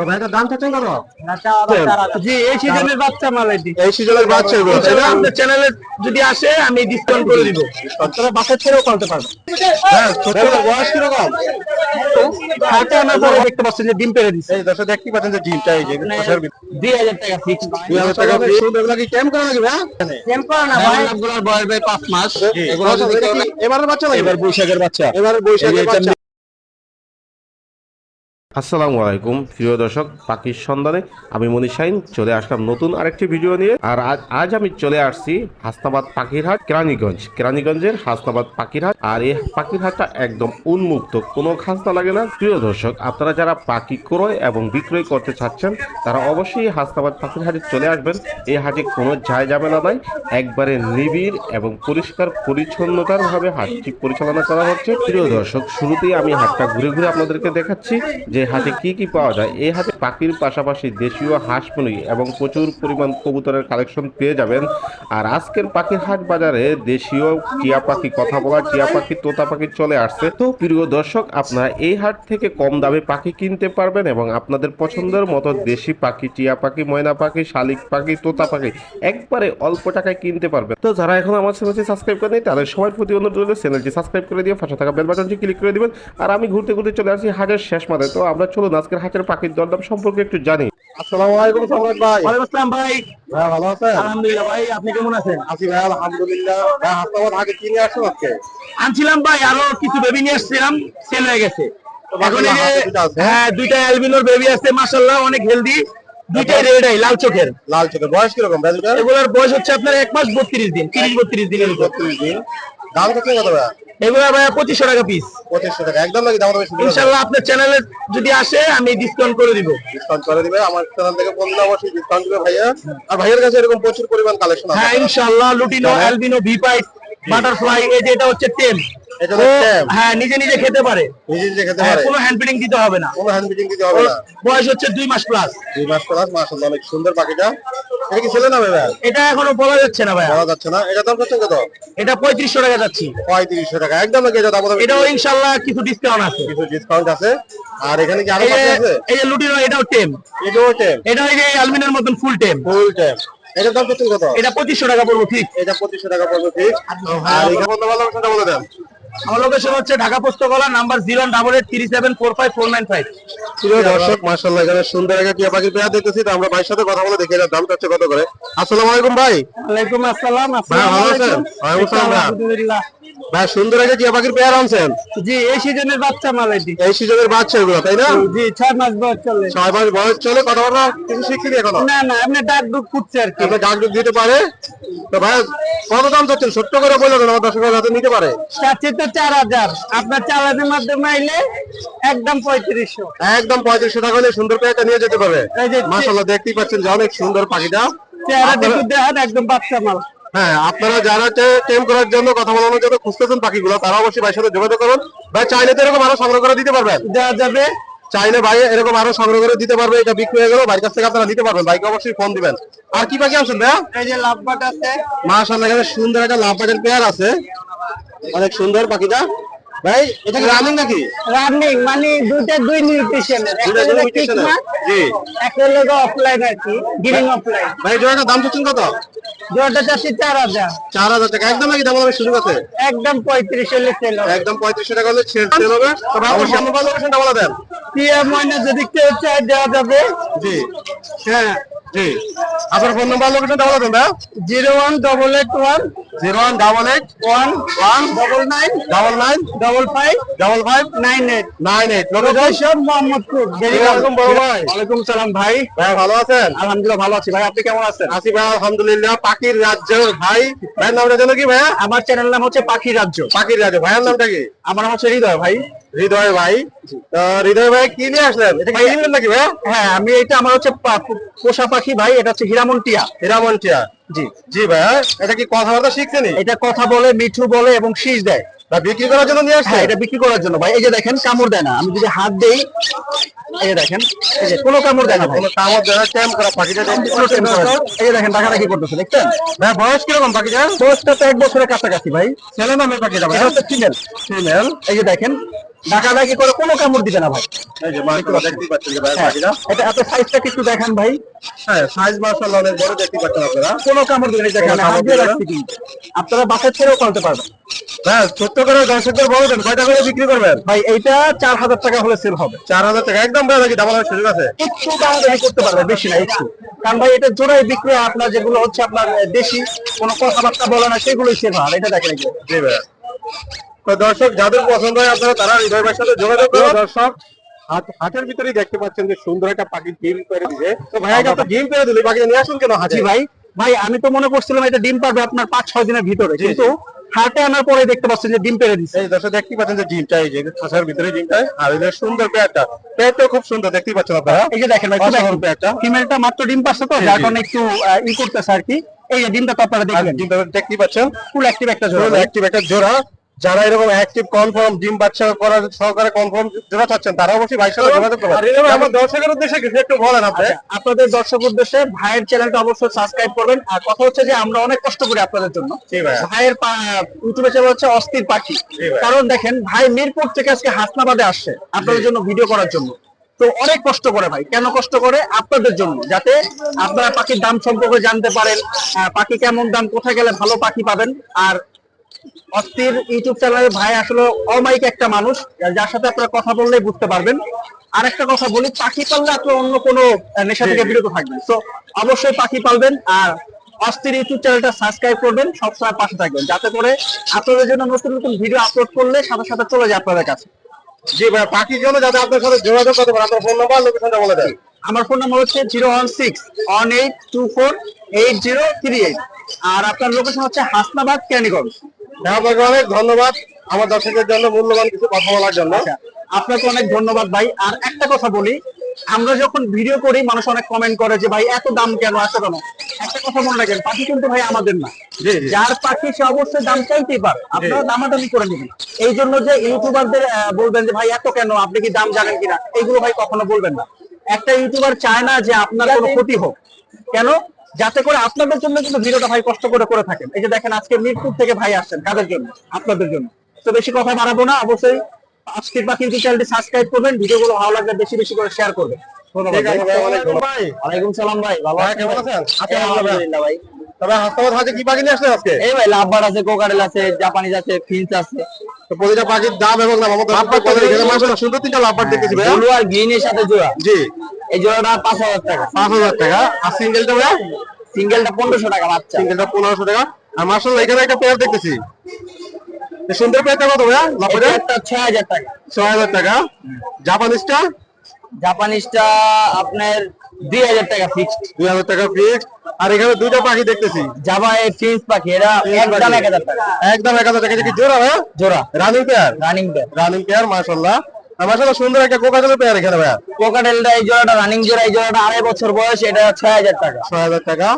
তো ভাই দাম চাচ্ছেন কত জি এই সিজনের বাচ্চা মাল এটি। এই সিজনের বাচ্চা এগুলো। তাই না আমাদের চ্যানেলে যদি আসে আমি ডিসকাউন্ট করে দিব। আপনারা বাচ্চা ছেড়েও পালতে পারবেন হ্যাঁ বয়স কীরকম? হাতে আনার পরে দেখতে পাচ্ছেন যে ডিম পেরে দিচ্ছে। দর্শক দেখতে পাচ্ছেন যে ডিমটা এই যে দুই হাজার টাকা ফিক্স দুই হাজার টাকা piece। কি ক্যাম্প করা নাকি ভাই সেম করো না ভাই। সবগুলোর বয়স ভাই পাঁচ মাস। এগুলো যদি এটা কেউ- কি এবারের বাচ্চা। এবার বৈশাখের বাচ্চা। এবারে বৈশাখের বাচ্চা। আসসালামু আলাইকুম, প্রিয় দর্শক, পাখির সন্ধানে আমি মনীষ শাইন চলে আসলাম নতুন আরেকটি ভিডিও নিয়ে। আর আজ আজ আমি চলে আসছি হাসনাবাদ পাখিরহাট কেরানীগঞ্জ। কেরানীগঞ্জের হাসনাবাদ পাখিরহাট আর এই পাখিরহাটটা একদম উন্মুক্ত, কোনো খাজনা লাগে না। প্রিয় দর্শক, আপনারা যারা পাখি ক্রয় এবং বিক্রয় করতে চাচ্ছেন, তারা অবশ্যই হাসনাবাদ পাখিরহাটে চলে আসবেন। এই হাটে কোনো যায় যাবে না নাই একবারে নিবিড় এবং পরিষ্কার পরিচ্ছন্নতার ভাবে হাটটি পরিচালনা করা হচ্ছে। প্রিয় দর্শক, শুরুতেই আমি হাটটা ঘুরে ঘুরে আপনাদেরকে দেখাচ্ছি যে হাটে কি কি পাওয়া যায় এই হাটে পাখির পাশাপাশি দেশীয় হাঁস মুরগি এবং প্রচুর পরিমাণ কবুতরের কালেকশন পেয়ে যাবেন। আর আজকের পাখির হাট বাজারে দেশীয় টিয়া পাখি কথা বলা, টিয়া পাখি, তোতা পাখি চলে আসছে। তো প্রিয় দর্শক, আপনারা এই হাট থেকে কম দামে পাখি কিনতে পারবেন এবং আপনাদের পছন্দের মতো দেশি পাখি, টিয়া পাখি, ময়না পাখি, শালিক পাখি, তোতা পাখি একবারে অল্প টাকায় কিনতে পারবেন। তো যারা এখন আমার চ্যানেলটি সাবস্ক্রাইব করেনি তাদের সবার প্রতি অনুরোধ চ্যানেলটি সাবস্ক্রাইব করে দিয়ে পাশে থাকা বেল বাটনটি ক্লিক করে দিবেন। আর আমি ঘুরতে ঘুরতে চলে আসি হাটের শেষ মাথায় তো আমরা চলুন আজকের হাটের পাখির দরদাম সম্পর্কে একটু জানি। আসসালামু আলাইকুম সম্রাট ভাই। ওয়ালাইকুম আসসালাম ভাই। ভাই ভালো আছেন? আলহামদুলিল্লাহ ভাই আপনি কেমন আছেন? আছি ভাই আলহামদুলিল্লাহ। ভাই হাসপাতাল আগে কিনে আসছেন আজকে? আনছিলাম ভাই আরও কিছু বেবি নিয়ে আসছিলাম সেল হয়ে গেছে। এখন এই যে হাতে দুটো আছে। হ্যাঁ দুইটা অ্যালবিনোর বেবি আছে মাশাআল্লাহ অনেক হেলদি দুইটাই রেড আই লাল চোখের। লাল চোখের। বয়স কীরকম এগুলোর বয়স হচ্ছে আপনার এক মাস বত্রিশ দিন তিরিশ বত্রিশ দিনের বত্রিশ দিন। দাম চাচ্ছেন কত ভাই এগুলো ভাইয়া পঁচিশশো টাকা পিস পঁচিশশো টাকা একদম নাকি দাম ইনশাল্লাহ আপনার চ্যানেলে যদি আসে আমি ডিসকাউন্ট করে দিব। ডিসকাউন্ট করে দিবে আমার চ্যানেল থেকে বললে অবশ্যই ডিসকাউন্ট দিবে ভাইয়া। আর ভাইয়ের কাছে এরকম প্রচুর পরিমাণ কালেকশন আছে। হ্যাঁ ইনশাল্লাহ লুটিনো অ্যালবিনো ভি পাইট বাটারফ্লাই এই যে এটা হচ্ছে হচ্ছে হ্যাঁ নিজে নিজে খেতে পারে। নিজে নিজে খেতে হ্যাঁ, পারে। কোনো হ্যান্ড ফিডিং দিতে হবে না। কোনো হ্যান্ড মিটিং দিতে হবে না। বয়স হচ্ছে দুই মাস প্লাস দুই মাস প্লাস মাসাল্লাহ অনেক সুন্দর পাখিটা। এটা কি ছেলে না ভাই? এটা এখনও বলা যাচ্ছে না ভাইয়া বলা যাচ্ছে না। এটা দাম চাচ্ছেন কত এটা পঁয়ত্রিশশো টাকা যাচ্ছি। পঁয়ত্রিশশো টাকা। একদম নাকি এটা দাম এটাও ইনশাল্লাহ কিছু ডিসকাউন্ট আছে। কিছু ডিসকাউন্ট আছে। আর এখানে কি আরও পাখি আছে? এই যে লুটিনো এটাও টেম এটাও টেম এটা ওই যে অ্যালবিনোর মতন ফুল টেম ফুল টেম এটার দাম কত এটা পঁচিশশো টাকা পড়ব ঠিক এটা পঁচিশশো টাকা পড়বে ঠিক আর বন্ধ ভালো সেটা বলে দেন। আমার লোকেশন হচ্ছে Dhaka Postogola number zero double eight three seven four five four nine five প্রিয় দর্শক মাশাআল্লাহ এখানে সুন্দর একটা টিয়া পাখির পেয়ার দেখতেছি তো আমরা ভাইয়ের সাথে কথা বলে দেখে দাম চাচ্ছে কত করে। আসসালামু আলাইকুম ভাই। ওয়ালাইকুম আসসালাম ভাই, ভালো আছেন? ওয়ালাইকুম আসসালাম, ভাই। আলহামদুলিল্লাহ। ভাই সুন্দর একটা টিয়া পাখির পেয়ার আনছেন? জি এই সিজনের বাচ্চা মাল এটি। এই সিজনের বাচ্চা এগুলো তাই না? জি ছয় মাস বয়স চলে। ছয় মাস বয়স চলে কথা বলা কিছু শিখিনি এখনও? না না আপনি ডাক ডুক ফুটছে আর কি। ডাক ডুক দিতে পারে? তো ভাই কত দাম চাচ্ছেন? ছোট্ট করে বলে দেন আমার দর্শকের হাতে নিতে পারে। চাচ্ছি তো চার হাজার। আপনার মাধ্যমে আইলে একদম পঁয়ত্রিশশো। একদম পঁয়ত্রিশশো টাকা হলে সুন্দর পেয়ারটা নিয়ে যেতে পারবে। মাশাআল্লাহ দেখতেই পাচ্ছেন যে অনেক সুন্দর পাখিটা। চেহারা আপনারা- দেখে দেখান একদম বাচ্চা মাল। হ্যাঁ আপনারা যারা টেম করার জন্য কথা বলানোর জন্য খুঁজতেছেন পাখিগুলো তারা অবশ্যই ভাইয়ের সাথে যোগাযোগ করুন। ভাই চাইলে তো এরকম আরও সংগ্রহ করে দিতে পারবেন। দেওয়া যাবে। চাইলে ভাই এরকম আরও সংগ্রহ করে দিতে পারবে এটা বিক্রি হয়ে গেল ভাইয়ের কাছ থেকে আপনারা নিতে পারবেন। ভাইকে অবশ্যই ফোন দিবেন। আর কি পাখি আনছেন ভাইয়া? এই যে লাভবাট আছে। মাশাআল্লাহ এখানে সুন্দর একটা লাভ পাখির পেয়ার আছে। অনেক সুন্দর পাখিটা। ভাই এটা কি রানিং নাকি? রানিং মানে দুইটা দুই নিউট্রিশনের। দুইটা দুই nutrition-এর? জি। একটা হলো অফলাইন আর কি গিরিং অফলাইন ভাই জোড়াটা দাম চাচ্ছেন কত? দুটা চাচ্ছি চার হাজার। চার হাজার টাকা। একদম নাকি দাম হবে সুযোগ আছে? একদম পঁয়ত্রিশ হলে সেল হবে। একদম পঁয়ত্রিশশো টাকা হলে ছেড়ে সেল হবে। তো ভাই অবশ্যই মোবাইল লোকেশনটা বলে দেন। পিএম ময়না যদি কেউ চায় দেওয়া যাবে। জি। হ্যাঁ। জি। আপনার ফোন নাম্বার লোকেশনটা বলে দেন ভাই zero one double eight one zero one double eight one one double nine double nine double five double five nine eight nine eight location location Mohammadpur বড় ভাই। ওয়ালাইকুম সালাম ভাই। ভাই ভালো আছেন? আলহামদুলিল্লাহ ভালো আছি। ভাই আপনি কেমন আছেন? আসি ভাই আলহামদুলিল্লাহ পাখির রাজ্য ভাই। ভাইয়ের নামটা জানো কি ভাইয়া? আমার চ্যানেল নাম হচ্ছে পাখি রাজ্য। পাখির রাজ্য। ভাইয়ের নামটা কি? আমার নাম হচ্ছে হৃদয় ভাই। হৃদয় ভাই। হৃদয় ভাই কি নিয়ে আসলেন? এটা কি নাকি ভাইয়া? হ্যাঁ আমি এটা আমার হচ্ছে পোষা পাখি ভাই এটা হচ্ছে হিরামন টিয়া হিরামন টিয়া জি। জি ভাইয়া এটা কি কথাবার্তা শিখছেনি এটা কথা বলে মিঠু বলে এবং শীষ দেয়। বা বিক্রি করার জন্য নিয়ে আসছে? হ্যাঁ এটা বিক্রি করার জন্য। ভাই এই যে দেখেন কামড় দেয় না। আমি যদি হাত দেই এই যে দেখেন এই যে কোনো কামড় দেয় না কোনো কামড় করা পাখিটা এই যে দেখেন করতেছে দেখছেন? ভাই বয়স কীরকম পাখিটা বয়সটা তো এক বছরের কাছাকাছি ভাই। ছেলে নামে পাখিটা ভাই? এটা হচ্ছে ফিমেল ফিমেল এই যে দেখেন ডাকাডাকি করে কোনো কামড় দিবে না ভাই। হ্যাঁ, এটা আপনি সাইজটা দেখান ভাই। হ্যাঁ সাইজ অনেক বড় দেখতে পাচ্ছেন আপনারা। কোনো কামড় দিবে না দেখেন বাসার ছেড়েও পালতে পারবেন। হ্যাঁ ছোট্ট করে দর্শকদের বলে দেন কয়টা করে বিক্রি করবেন? ভাই এইটা চার হাজার টাকা হলে সেল হবে। চার হাজার টাকা একদম ভাই নাকি দাম সুযোগ আছে? একটু দাম দামি করতে পারবে বেশি না একটু। কারণ ভাই এটা বিক্রি হয় আপনার যেগুলো হচ্ছে আপনার দেশি কোনো কথাবার্তা বলে না সেগুলোই সেল হয়। এটা দেখেন জি দর্শক যাদের পছন্দ হয় আপনারা তারা হৃদয় ভাইয়ের সাথে যোগাযোগ করুন। দর্শক হাটের ভিতরেই দেখতে পাচ্ছেন যে সুন্দর একটা পাখি ডিম করে দিছে। তো ভাইয়া তো ডিম করে দিলি পাখি নিয়ে আসুন কেন হাজি ভাই। ভাই আমি তো মনে করছিলাম এটা ডিম পারবে আপনার পাঁচ ছয় দিনের ভিতরে কিন্তু হাটে আনার পরে দেখতে পাচ্ছেন যে ডিম পেরে দিচ্ছে এই দর্শক দেখতে পাচ্ছেন যে ডিমটা এই যে খাসার ভিতরে ডিমটা আর এই সুন্দর পেয়ারটা। পেয়ারটা খুব সুন্দর দেখতে পাচ্ছেন আপনারা? এই যে দেখেন ভাই অসাধারণ পেয়ারটা। ফিমেলটা মাত্র ডিম পাচ্ছে তো যার কারণে একটু ই করতেছে আর কি। এই যে ডিমটা তো আপনারা দেখলেন। ডিমটা দেখতে পাচ্ছেন। ফুল অ্যাক্টিভ একটা জোড়া। ফুল অ্যাক্টিভ একটা জোড়া। যারা এরকম অ্যাক্টিভ কনফার্ম ডিম বাচ্চা করার সহকারে কনফার্ম জোড়া চাচ্ছেন তারা অবশ্যই ভাইয়ের সাথে যোগাযোগ করবেন। আমার দর্শকের উদ্দেশ্যে কিছু একটু বলেন আপনি। আচ্ছা, আপনাদের দর্শক উদ্দেশ্যে ভাইয়ের চ্যানেলটা অবশ্যই সাবস্ক্রাইব করবেন। আর কথা হচ্ছে যে আমরা অনেক কষ্ট করি আপনাদের জন্য। ভাইয়ের ইউটিউবে চ্যানেল হচ্ছে অস্থির পাখি। কারণ দেখেন ভাই মিরপুর থেকে আজকে হাসনাবাদে আসছে আপনাদের জন্য ভিডিও করার জন্য। তো অনেক কষ্ট করে ভাই। কেন কষ্ট করে? আপনাদের জন্য। যাতে আপনারা পাখির দাম সম্পর্কে জানতে পারেন পাখি কেমন দাম কোথায় গেলে ভালো পাখি পাবেন আর অস্থির ইউটিউব চ্যানেলের ভাই আসলে অমায়িক একটা মানুষ। যার সাথে আপনারা কথা বললেই বুঝতে পারবেন। আরেকটা কথা বলি পাখি পাললে আপনি অন্য কোনো নেশা থেকে বিরত থাকবেন। তো অবশ্যই পাখি পালবেন আর অস্থির ইউটিউব চ্যানেলটা সাবস্ক্রাইব করবেন সবসময় পাশে থাকবেন। যাতে করে আপনাদের জন্য নতুন নতুন ভিডিও আপলোড করলে সাথে সাথে চলে যায় আপনাদের কাছে। জি ভাই পাখির জন্য যাতে আপনার সাথে যোগাযোগ করতে পারেন আপনার ফোন নাম্বার লোকেশনটা বলে দেন। আমার ফোন নাম্বার হচ্ছে zero one six one eight two four eight zero three eight আর আপনার লোকেশন হচ্ছে হাসনাবাদ ক্যানিগঞ্জ আপনাকে অনেক ধন্যবাদ আমার দর্শকের জন্য মূল্যবান কিছু কথা বলার জন্য। আচ্ছা আপনাকে অনেক ধন্যবাদ ভাই। আর একটা কথা বলি আমরা যখন ভিডিও করি মানুষ অনেক কমেন্ট করে যে ভাই এত দাম কেন? এত কেন? একটা কথা মনে রাখেন পাখি কিন্তু ভাই আমাদের না। যার পাখি সে অবশ্যই দাম চাইতেই পারে। আপনারা দামাদামি করে নেবেন। এই জন্য যে ইউটিউবারদের বলবেন যে ভাই এত কেন? আপনি কি দাম জানেন কিনা? এইগুলো ভাই কখনো বলবেন না। একটা ইউটিউবার চায় না যে আপনার কোনো ক্ষতি হোক। কেন? যাতে করে আপনাদের জন্য কিন্তু ভিডিওটা ভাই কষ্ট করে করে থাকেন এই যে দেখেন আজকে মিরপুর থেকে ভাই আসছেন কাদের জন্য আপনাদের জন্য তো বেশি কথা বাড়াবো না অবশ্যই আজকের বাকি চ্যানেলটি সাবস্ক্রাইব করবেন ভিডিওগুলো ভালো লাগলে বেশি বেশি করে শেয়ার করবেন ধন্যবাদ ভাই। ওয়ালাইকুম সালাম ভাই ভালো আছেন কেমন? আছেন? আছি, আলহামদুলিল্লাহ ভাই তবে হাতে কি পাখি নিয়ে আসলেন আজকে? এই ভাই লাভবার আছে কোকারেল আছে জাপানিজ আছে ফিন্স আছে। তো প্রতিটা পাখির দাম এবং নাম আমাদের লাভবার কত এখানে মাসাল্লাহ সুন্দর তিনটা লাভবার দেখতেছি ব্লু আর গ্রিনের সাথে জোড়া। জি। এই জোড়াটা পাঁচ হাজার টাকা। পাঁচ হাজার টাকা। আর সিঙ্গেলটা ভাইয়া? সিঙ্গেলটা পনেরোশো টাকা বাচ্চা। সিঙ্গেলটা পনেরোশো টাকা। আর মাসাল্লাহ এখানে একটা পেয়ার দেখতেছি। সুন্দর পেয়ারটা কত এটা লাভবারটা একটা ছয় হাজার টাকা। ছয় হাজার টাকা। জাপানিজটা জাপানিজটা আপনার দুই হাজার টাকা ফিক্সড দুই হাজার টাকা আর এখানে দুইটা পাখি দেখতেছি। জাভা এর ফিন্স পাখি এরা একদম এক হাজার টাকা। একদম এক হাজার টাকা। কি জোড়া ভাইয়া জোড়া। Running pair running pair running pair মাসাল্লাহ আর সুন্দর একটা পেয়ার এখানে কোকাটেলটা এই জোড়াটা রানিং জোড়া এই জোড়াটা আড়াই বছর বয়স এটা ছয় হাজার টাকা। ছয় হাজার টাকা।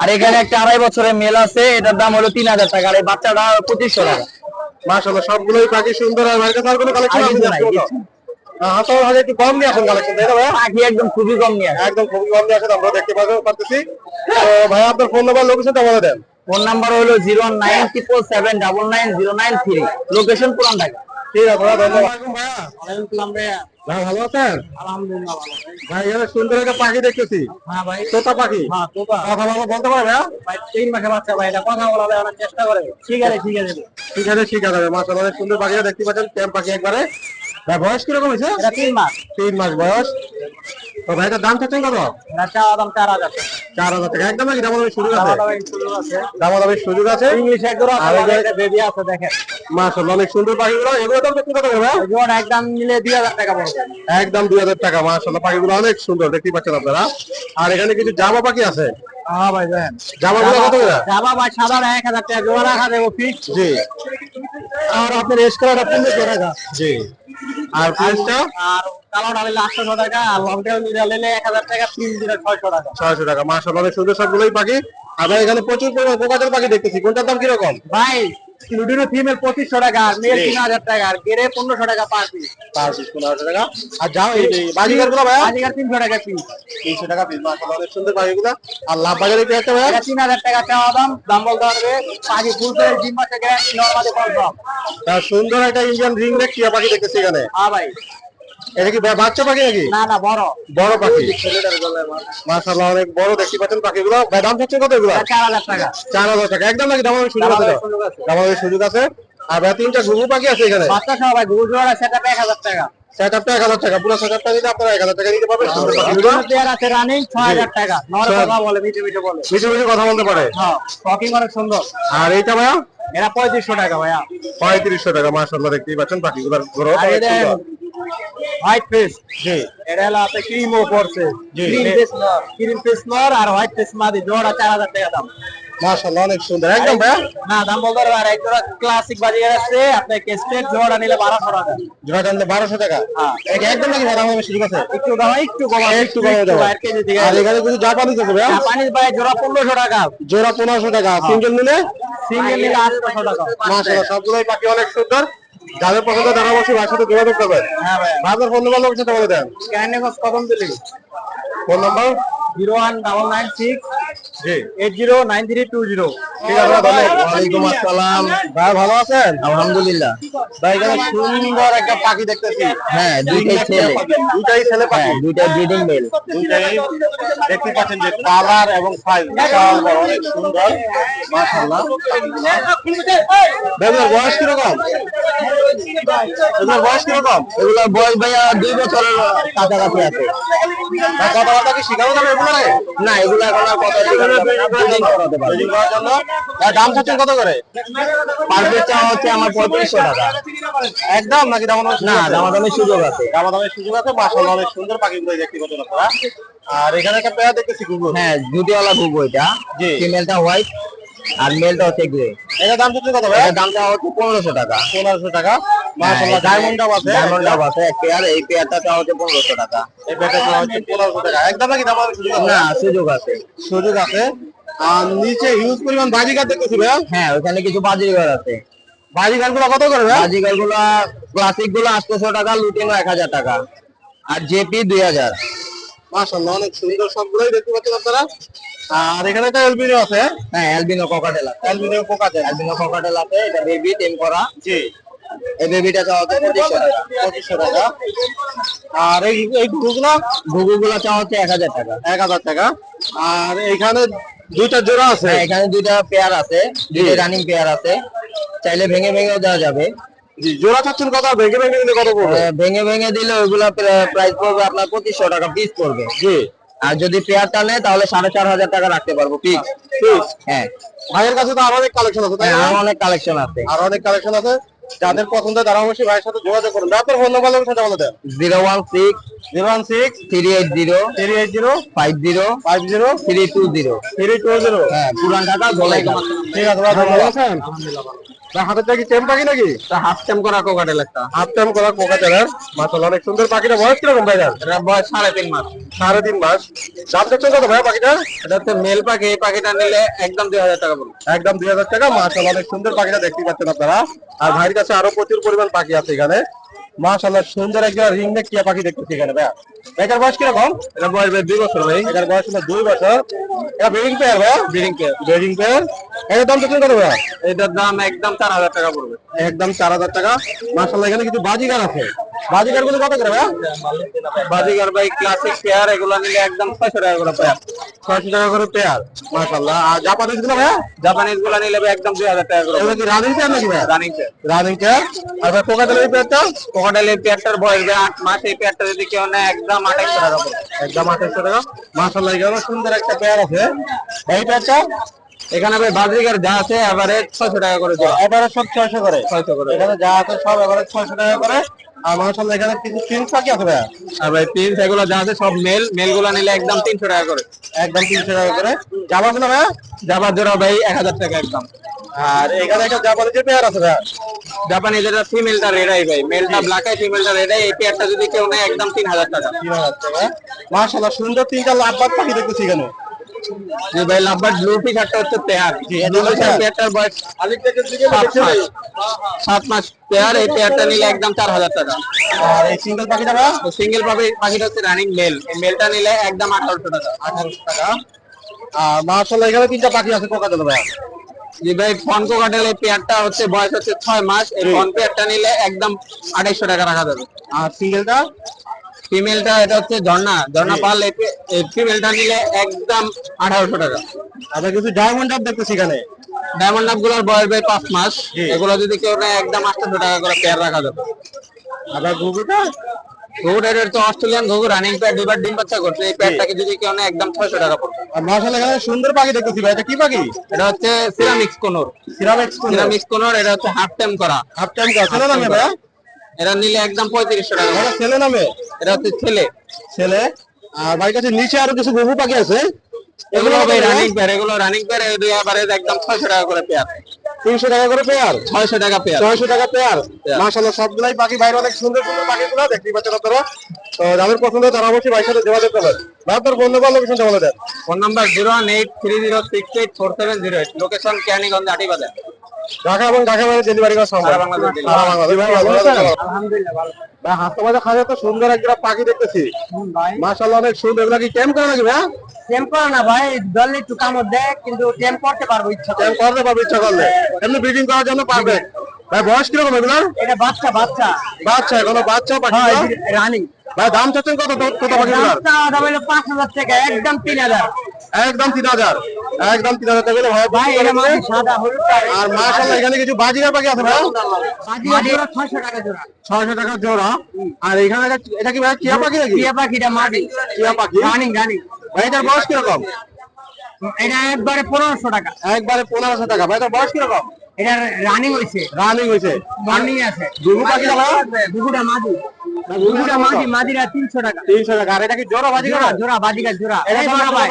আর এখানে একটা আড়াই বছরের মেল আছে এটার দাম হলো তিন হাজার টাকা আর এই বাচ্চাটা পঁচিশশো টাকা। মাসাল্লাহ সবগুলোই পাখি সুন্দর। আর ভাইয়ের কাছে আর কোনো কালেকশন আছে একটু কম নিয়ে আসুন কালেকশন তাই না ভাইয়া? পাখি একদম খুবই কম নিয়ে একদম খুবই কম নিয়ে আসেন আমরা দেখতে পাচ্ছি- তো ভাই আপনার ফোন নাম্বার লোকেশনটা বলে দেন। ফোন নাম্বার হলো zero nine triple seven double nine zero nine three. Location Puran Dhaka. ঠিক আছে ভাইয়া ধন্যবাদ। ভাইয়া। ওয়ালাইকুম সালাম ভাইয়া। ভাই ভালো আছেন? আলহামদুলিল্লাহ ভাই এখানে সুন্দর একটা পাখি দেখতেছি। হ্যাঁ ভাই। তোতা পাখি। হ্যাঁ তোতা। কথা বলা বলতে পারে ভাইয়া? ভাই তিন মাসে বাচ্চা ভাই এটা কথা বলা অনেক চেষ্টা করে। ঠিক আছে ঠিক আছে ঠিক আছে ঠিক আছে মাসাল্লাহ সুন্দর পাখিটা দেখতে পাচ্ছেন ক্যাম্প পাখি একবারে। ভাই বয়স কীরকম হয়েছে? এটা তিন মাস। তিন মাস বয়স। তো ভাই এটার দাম চাচ্ছেন কত? চাওয়া দাম চার হাজার চার হাজার টাকা। একদম দামাদামি সুযোগ আছে? সুযোগ আছে। দামাদামির সুযোগ আছে? ইংলিশ একদম আর বেবি আছে দেখেন। মাসাল্লাহ অনেক সুন্দর পাখিগুলো। এগুলো দাম কত টাকা ভাই? জীবন একদম দুই হাজার টাকা পড়বে। একদম দুই হাজার টাকা মাসাল্লাহ পাখিগুলো অনেক সুন্দর দেখতে পাচ্ছেন আপনারা। আর এখানে কিছু জামা পাখি আছে? হ্যাঁ ভাই দেখেন জামাগুলো কত করে? যাবা ভাই সাদা এক হাজার টাকা জোড়া রাখা দেবো ফিক্স জি। আর আপনার পনেরোশো টাকা। জি। আর প্রাইসটা আর কালোটা নিলে আটশো টাকা আর লং টেল নিলে এক হাজার টাকা তিন দিনে ছয়শো টাকা। ছয়শো টাকা মাসাল্লাহ অনেক সুন্দর সবগুলোই পাখি। আমরা এখানে প্রচুর পরিমাণ পাখি দেখতেছি কোনটার দাম কীরকম? ভাই লুডিনো ফিমেল পঁচিশশো টাকা মেল তিন হাজার টাকা আর গেরে পনেরোশো টাকা পার পিস। পার পিস পনেরোশো টাকা। আর যাও এই বাজিকারগুলো ভাই তিনশো টাকা পিস। তিনশো টাকা পিস। অনেক সুন্দর আর লাভ বাজারে কি একটা তিন হাজার টাকা চাওয়া দাম। দাম বলতে পারবে পাখি ফুল ডিম মাসে গ্যারান্টি নর্মালি কনফার্ম সুন্দর একটা ইন্ডিয়ান রিং নেক টিয়া পাখি দেখতেছি এখানে। হ্যাঁ ভাই। এটা কি বাচ্চা পাখি নাকি? না না বড়। বড় পাখি। মাশাআল্লাহ অনেক বড় দেখতে পাচ্ছেন পাখিগুলো। ভাই দাম চাচ্ছেন কত এগুলো? এটা চার হাজার টাকা। চার হাজার টাকা। একদম নাকি সুযোগ আছে? সুযোগ আছে। আর ভাই তিনটা ঘুঘু পাখি আছে এখানে? বাচ্চা সহ ভাই গুগল জোড়া সেটা এক হাজার টাকা। সেট আপটা এক হাজার টাকা। পুরো সেট আপটা নিলে আপনারা এক হাজার টাকা নিতে পারবেন সুন্দর পাখিগুলো। দুটো পেয়ার আছে রানিং ছয় হাজার টাকা। কথা বলে কথা বলতে পারে। হ্যাঁ অনেক সুন্দর। আর এইটা ভাইয়া? এরা পঁয়ত্রিশশো টাকা ভাইয়া। পঁয়ত্রিশশো টাকা মাশাআল্লাহ দেখতেই পাচ্ছেন পাখিগুলোর আর। হোয়াইট ফেস জি। এটা হলো আপনি জি। ক্রিম ফেস নর ক্রিম ফেস নর আর হোয়াইট ফেস মাদি জোড়া চার হাজার টাকা দাম। মাশাআল্লাহ অনেক সুন্দর। একদম ভাইয়া? না দাম বলতে আর এক জোড়া ক্লাসিক বাজিয়ে আছে আপনি কেস্টের জোড়া নিলে বারোশো টাকা। জোড়া টানলে বারোশো টাকা? হ্যাঁ। এটা একদম নাকি ভাড়া হবে সুযোগ আছে? একটু দাম একটু কম একটু কমে দেবো এক কেজি থেকে। আর এখানে কিছু জাপানিজ আছে জাপানিজ ভাই জোড়া পনেরোশো টাকা। জোড়া পনেরোশো টাকা। সিঙ্গেল নিলে? সিঙ্গেল নিলে আটশো টাকা। মাশাআল্লাহ সবগুলোই পাখি অনেক সুন্দর। যাদের পছন্দ তারা অবশ্যই বাসার সাথে যোগাযোগ করবেন। হ্যাঁ ভাই ভাই ফোন নাম্বার লোকেশনটা বলে দেন। ক্যান্ডিগস কখন দিলি? Phone number? Zero one double nine six eight zero nine three two zero. ঠিক আছে ভাই, ওয়ালাইকুম আসসালাম। ভাই ভালো আছেন? আলহামদুলিল্লাহ। ভাই এখানে সুন্দর একটা পাখি দেখতেছি। হ্যাঁ দুইটাই ছেলে দুটাই ছেলে পাখি। হ্যাঁ ব্রিডিং মেল দুটাই দেখতে পাচ্ছেন যে কালার এবং সাইজ বিশাল বড় অনেক সুন্দর। মাশাআল্লাহ। ভাই বয়স কীরকম? এগুলোর বয়স কীরকম? এগুলোর বয়স ভাইয়া দুই বছরের কাছাকাছি আছে। কথাবার্তা কি শিখানো যাবে এগুলো না এগুলো এখন আর করাতে পারবে ভাই দাম চাচ্ছেন কত করে? পার পিস চাওয়া হচ্ছে আমার পঁয়ত্রিশশো টাকা। একদম নাকি দাম না দামাদামির সুযোগ আছে। দামাদামের সুযোগ আছে অনেক সুন্দর পাখিগুলো দেখতে আর এখানে একটা পেয়ার দেখতেছি গুগল হ্যাঁ জুটিওয়ালা ঘুঘু এটা। জি। ফিমেলটা হোয়াইট আর মেলটা হচ্ছে গ্রে এটা দাম কত ভাই? দাম চাওয়া হচ্ছে পনেরোশো টাকা। পনেরোশো টাকা। মাশাআল্লাহ ডায়মন্ডটাও আছে। ডায়মন্ড ডাব আছে এক পেয়ার এই পেয়ারটা হচ্ছে পনেরোশো টাকা। এই পেয়ারটা হচ্ছে পনেরোশো টাকা। একদম নাকি দামাদামের সুযোগ আছে? না সুযোগ আছে। সুযোগ আছে। আর নিচে হিউজ পরিমাণ বাজিকার দেখতেছি ভাইয়া হ্যাঁ ওখানে কিছু বাজিঘর আছে। বাজিকারগুলো কত করে ভাইয়া বাজিঘরগুলো ক্লাসিকগুলো আটশোশো টাকা লুটিনো এক হাজার টাকা। আর জেপি দুই হাজার। মাশাআল্লাহ অনেক সুন্দর সবগুলোই দেখতে পাচ্ছেন আপনারা। আর এখানে একটা এলবিনো আছে হ্যাঁ? অ্যালবিনো ককাটেল আছে। এলবিনো পোকাতে অ্যালবিনো ককাটেল আছে এটা বেবি টেম করা। জি। এই বেবিটা চাওয়া হচ্ছে পঁচিশশো টাকা। আর এই এই গুগুলো ঘুঘু গুলো? চাওয়া হচ্ছে এক হাজার টাকা। এক হাজার টাকা। আর এখানে দুইটা জোড়া আছে? হ্যাঁ এখানে দুইটা পেয়ার আছে দুইটা রানিং পেয়ার আছে। চাইলে ভেঙে ভেঙেও দেওয়া যাবে। জি জোড়া চাচ্ছেন কত? ভেঙে ভেঙে দিলে কত পড়বে? ভেঙে ভেঙে দিলে ওইগুলা প্রাইস পড়বে আপনার পঁচিশশো টাকা পিস পড়বে। জি। আর যদি তাহলে সাড়ে চার হাজার টাকা রাখতে পারব পিস হ্যাঁ। ভাইয়ের কাছে তো আরও অনেক কালেকশন আছে তাই হ্যাঁ, অনেক কালেকশন আছে। আর অনেক কালেকশন আছে। যাদের পছন্দ তারা অবশ্যই ভাইয়ের সাথে যোগাযোগ করুন। আপনার ফোন নাম্বার সাথে বলে দেন। Zero one six zero one six three eight zero three eight zero five zero five zero three two zero. Three two zero. হ্যাঁ পুরান ঢাকা গোলাই ঠিক আছে ভাই ভালো আছেন? পাখি নাকি? হাফ টাইম করা কোকাটেল একটা হাফ করা মাসাল অনেক সুন্দর পাখিটা। বয়স কীরকম ভাই এটা বয়স সাড়ে তিন মাস। সাড়ে তিন মাস। দাম দেখছেন কত ভাই পাখিটা এটা হচ্ছে মেল পাখি। এই পাখিটা নিলে একদম দুই হাজার টাকা একদম দুই হাজার টাকা। মাসাল অনেক সুন্দর পাখিটা দেখতে পাচ্ছেন আপনারা। আর ভাইয়ের কাছে আরও প্রচুর পরিমাণ পাখি আছে এখানে। মাশাআল্লাহ সুন্দর একটা রিং নেক টিয়া পাখি দেখতেছি এখানে ভাই এটার বয়স কীরকম? এটা বয়স দুই বছর ভাই। এটার বয়স হলো দুই বছর। এটা ব্রিডিং পেয়ার ভাই ব্রিডিং পেয়ার ব্রিডিং পেয়ার এটার দাম কত ভাই এটার দাম একদম চার হাজার টাকা পড়বে। একদম চার হাজার টাকা। মাশাআল্লাহ এখানে কিছু বাজিগার আছে। বাজিগারগুলো কত করে ভাই বাজিগার ভাই ক্লাসিক পেয়ার এগুলো নিলে একদম ছয়শো টাকা করে পেয়ার ছয়শো টাকা করে পেয়ার মাশাআল্লাহ। আর জাপানিজগুলো ভাই জাপানিজগুলো নিলে একদম দুই হাজার টাকা করে রানিং পেয়ার নাকি ভাই রানিং পেয়ার রানিং পেয়ার আর ভাই পোকাটেলের পেয়ারটা পেয়ারটার বয়স আট মাস এই পেয়ারটা যদি কেউ নেয় একদম আঠাইশো টাকা একদম টাকা। সুন্দর একটা পেয়ার আছে। এই পেয়ারটা এখানে ভাই বাজিগার যা আছে এভারেজ ছয়শো টাকা করে দেওয়া। এবারে সব ছয়শো করে। ছয়শো করে। এখানে যা আছে সব এবারে ছয়শো টাকা করে। আর মাশাআল্লাহ এখানে কিছু পাখি আছে ভাই। আর ভাই তিন সেগুলো যা আছে সব মেল মেলগুলো নিলে একদম তিনশো টাকা করে। একদম তিনশো টাকা করে। জামা গুলো ভাই? জাবার জোড়া ভাই এক হাজার টাকা একদম। আর এখানে একটা জাপানিজের পেয়ার আছে ভাই। জাপানি যেটা ফিমেলটা রেডাই ভাই। মেলটা ব্ল্যাক আই ফিমেলটা রেডাই এই পেয়ারটা যদি কেউ নেয় একদম তিন হাজার টাকা। তিন হাজার টাকা মাশাআল্লাহ সুন্দর তিনটা লাভবাদ পাখি দেখতেছি এখানে। যে ভাই লাভবার ব্লু ফিশারটা হচ্ছে পেয়ার পেয়ারটার বয়স সাত মাস। পেয়ার এই পেয়ারটা নিলে একদম চার হাজার টাকা। আর এই সিঙ্গেল পাখিটা সিঙ্গেল পাখি পাখিটা হচ্ছে রানিং মেল এই মেলটা নিলে একদম আঠারোশো টাকা। আঠারোশো টাকা। আর মার্শাল্লাহ এখানে তিনটা পাখি আছে কোকা দিল ভাইয়া জি ভাই ফন কোকাটেল এই পেয়ারটা হচ্ছে বয়স হচ্ছে ছয় মাস এই ফন পেয়ারটা নিলে একদম আড়াইশো টাকা রাখা যাবে। আর সিঙ্গেলটা? ফিমেলটা এটা হচ্ছে ঝর্ণা। ঝর্ণা পাল এই ফিমেলটা নিলে একদম আঠারোশো টাকা। আচ্ছা কিছু ডায়মন্ড আপ দেখতেছি এখানে। ডায়মন্ড নাপগুলোর বয়স ভাই পাঁচ মাস। এগুলো যদি কেউ নেয় একদম আটশো টাকা করে পেয়ার রাখা যাবে। আবার ঘুঘুটা ঘুঘু তো অস্ট্রেলিয়ান ঘুঘু রানিং পেয়ার দুইবার ডিম বাচ্চা করছে। এই পেয়ারটাকে যদি কেউ নেয় একদম ছয়শো টাকা পড়বে। আর এখানে সুন্দর পাখি দেখতেছি ভাই এটা কি পাখি? এটা হচ্ছে সিরামিক্স কোনোর সিরামিক্স সিরামিক্স কোনোর এটা হচ্ছে হাফ টাইম করা। হাফ টাইম কা ছেলে নামে ভাইয়া এটা নিলে একদম পঁয়ত্রিশশো টাকা। এটা ছেলে নামে? এটা হচ্ছে ছেলে। ছেলে? আর বাড়ির কাছে নিচে আরও কিছু ঘুঘু পাখি আছে? এগুলো ভাই ভাই? রানিং পেয়ার এগুলো রানিং এই দুই একদম ছয়শো টাকা করে পেয়ার তিনশো টাকা করে পেয়ার। ছয়শো টাকা পেয়ার। ছয়শো টাকা পেয়ার। মাসাল্লাহ সবগুলাই পাখি বাইরে অনেক সুন্দর সুন্দর পাখিগুলো দেখতে পাচ্ছেন আপনারা। তো যাদের পছন্দ তারা অবশ্যই ভাইয়ের সাথে যোগাযোগ করবেন। ভাই আপনার বন্ধু বান্ধব লোকেশনটা বলে দেন? Phone number zero one eight three zero six eight four seven zero eight. Location Kaniganj Atibazar. Dhaka এবং ঢাকা বাইরে ডেলিভারি করা সম্ভব সারা বাংলাদেশ delivery। সারা বাংলাদেশ। ভাই, ভালো আছেন? আলহামদুলিল্লাহ ভালো ভাই হাসপাতালে খাজা তো সুন্দর একটা পাখি দেখতেছি। ভাই। অনেক সুন্দর। এগুলা কি ক্যাম্প করে নাকি ভাই? টেম্পার না ভাই। দল একটু কামড় দেয় কিন্তু টেম্প করতে পারব ইচ্ছা ক্যাম্প করতে পারবে ইচ্ছা করলে। এমনি ব্রিডিং করার জন্য পারবে। ভাই বয়স কীরকম এগুলা এটা বাচ্চা বাচ্চা। বাচ্চা এখনও বাচ্চা পাখি রানিং ভাই দাম চাচ্ছেন কত? কত পাখিগুলার দাম হলো পাঁচ হাজার টাকা একদম তিন হাজার। একদম তিন হাজার। একদম তিন হাজার টাকা ভাই মানে সাদা হলুদ আর মার্শাল্লাহ এখানে কিছু বাজিগার পাখি আছে ভাই? ছয়শো টাকা জোড়া। ছয়শো টাকা জোড়া। আর এখানে এটা কি ভাই টিয়া পাখি নাকি? টিয়া পাখিটা মাটি। টিয়া পাখি? Running running. ভাই এটার বয়স কীরকম? এটা একবারে পনেরোশো টাকা। একবারে পনেরোশো টাকা। ভাই এটার বয়স কীরকম? এটা রানিং হয়েছে রানিং হয়েছে রানিং আছে। ঘুঘু পাখিটা ভাই দুগুটা মাদি দুগুটা মাদি মাদিরা তিনশো টাকা। তিনশো টাকা। আর এটা কি জোড়া বাজিগার জোড়া? জোড়া জোড়া। এই জোড়া জোড়া ভাই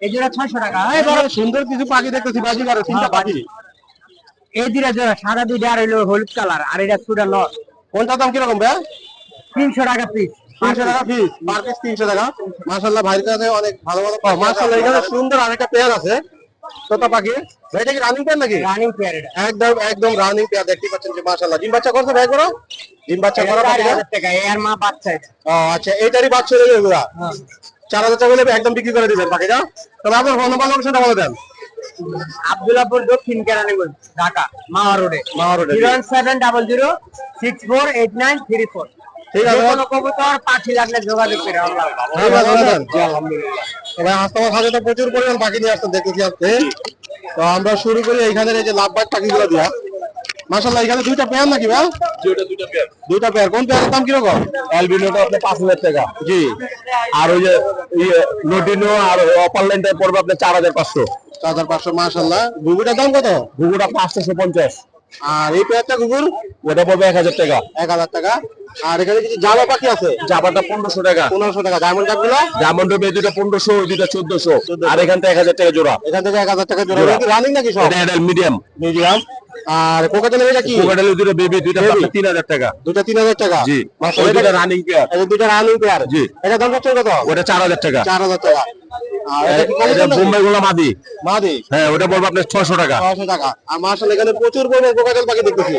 এই জোড়া ছয়শো টাকা। এই এই বড় বড় সুন্দর কিছু পাখি দেখতেছি বাজিগার তিনটা হ্যাঁ, পাখি। এই দুটা জোড়া সাদা দুইটা আর হলুদ কালার আর এটা সুডা দাম কীরকম ভাই? তিনশো টাকা পিস তিনশো টাকা পিস পার পিস তিনশো টাকা। মার্শাল্লাহ ভাইয়ের কাছে অনেক ভালো ভালো মার্শাল্লাহ এখানে সুন্দর আরেকটা পেয়ার আছে। তোতা পাখি। ভাই এটা কি রানিং পেয়ার নাকি? রানিং পেয়ার এটা। একদম একদম রানিং পেয়ার দেখতে পাচ্ছেন যে মার্শাল্লাহ ডিম বাচ্চা করছে ভাই করো ডিম বাচ্চা করা টাকা এর মা বাচ্চা ও আচ্ছা এইটারই বাচ্চা রয়েছে এগুলা? চার হাজার টাকা হলে একদম বিক্রি করে দিবেন পাখিটা। তবে আপনার ফোন নাম্বার লোকেশনটা বলে দেন। আব্দুল্লাপুর দক্ষিণ কেরানীগঞ্জ ঢাকা মাওয়া রোডে। মাওয়া রোডে। Zero seven double zero six four eight nine three four. ঠিক আছে। কোনো কবুতর পাখি লাগলে যোগাযোগ করে আল্লাহ ঠিক আছে, আলহামদুলিল্লাহ। তবে হাসপাতাল হাজে তো প্রচুর পরিমাণ পাখি নিয়ে আসতে দেখতেছি আজকে। তো আমরা শুরু করি এইখানে এই যে লাভবাগ পাখিগুলো দিয়া। মাসাল্লাহ এখানে দুইটা পেয়ার নাকি ভাই? দুইটা পেয়ার দুইটা পেয়ার কোন পেয়ারের দাম কীরকম? অ্যালবিনোটা আপনার পাঁচ হাজার টাকা। জি। আর ওই যে ইয়ে আর অপার লাইনটা পড়বে আপনার চার হাজার পাঁচশো। চার হাজার পাঁচশো মাসাল্লাহ ঘুঘুটার দাম কত? ঘুঘুটা পাঁচশো পঞ্চাশ। আর এই পেয়ারটা ঘুঘুর ওটা পড়বে এক হাজার টাকা। এক হাজার টাকা। আর এখানে কিছু জামা পাখি আছে? জাপাটা পনেরোশো টাকা। পনেরোশো টাকা। ডায়মন্ড কাপগুলো যেমন ডোবে দুটা পনেরোশো দুটা চোদ্দশো। আর এখান থেকে এক হাজার টাকা জোড়া। এখান থেকে এক হাজার টাকা জোড়া। রানিং নাকি সব? মিডিয়াম মিডিয়াম আর কোকাটেলের এটা কি? কোকাটালে দুটো বেবি Baby? তিন হাজার টাকা। দুটা তিন হাজার টাকা? জি। দুটা রানিং পেয়ার দুটা রানিং পেয়ার জি। এটা দাম কত? ওটা চার হাজার টাকা। চার হাজার টাকা। এটা কি এটা কোকাটেল বোম্বাই গোলা মাদি। মাদি। হ্যাঁ ওটা বলব আপনার ছশো টাকা। ছশো টাকা। আর মার্শাল এখানে প্রচুর পরিমাণ কোকাটেল পাখি দেখতেছি।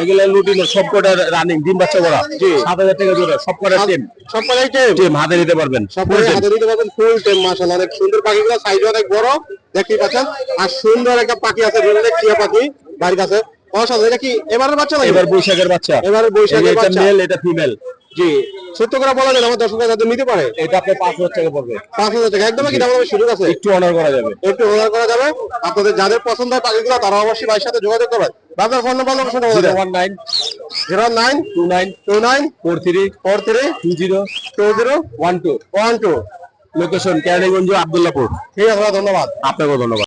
এগুলো লুটিনো সব কটা রানিং ডিম বাচ্চা করা। জি। সাত হাজার টাকা জোড়া সব কটা টিম সব কটাই টেম টিম হাতে নিতে পারবেন। সব কটাই হাতে নিতে পারবেন ফুল টেম অনেক সুন্দর পাখিগুলো সাইজ অনেক বড় দেখতেই পাচ্ছেন। আর সুন্দর একটা পাখি আছে টিয়া পাখি বাড়ির কাছে। অসাধারণ এটা কি এবারের বাচ্চা এবার বৈশাখের বাচ্চা। এবারে বৈশাখের বাচ্চা। মেল এটা ফিমেল জি। সত্য করে বলা যায় আমার দর্শকরা যাতে নিতে পারে। এটা আপনার পাঁচ হাজার টাকা পড়বে। পাঁচ হাজার টাকা একদম কি? দাম সুযোগ আছে? একটু অনার করা যাবে। একটু অর্ডার করা যাবে। আপনাদের যাদের পছন্দ হয় পাখিগুলো তারা অবশ্যই ভাইয়ের সাথে যোগাযোগ করবেন। আপনার ফোন নাম্বার লোকেশনটা বলে দেন। One nine zero nine two nine two nine four three four three two zero two zero one two. One two. Location Keraniganj Abdullahpur. ঠিক আছে ধন্যবাদ। আপনাকেও ধন্যবাদ।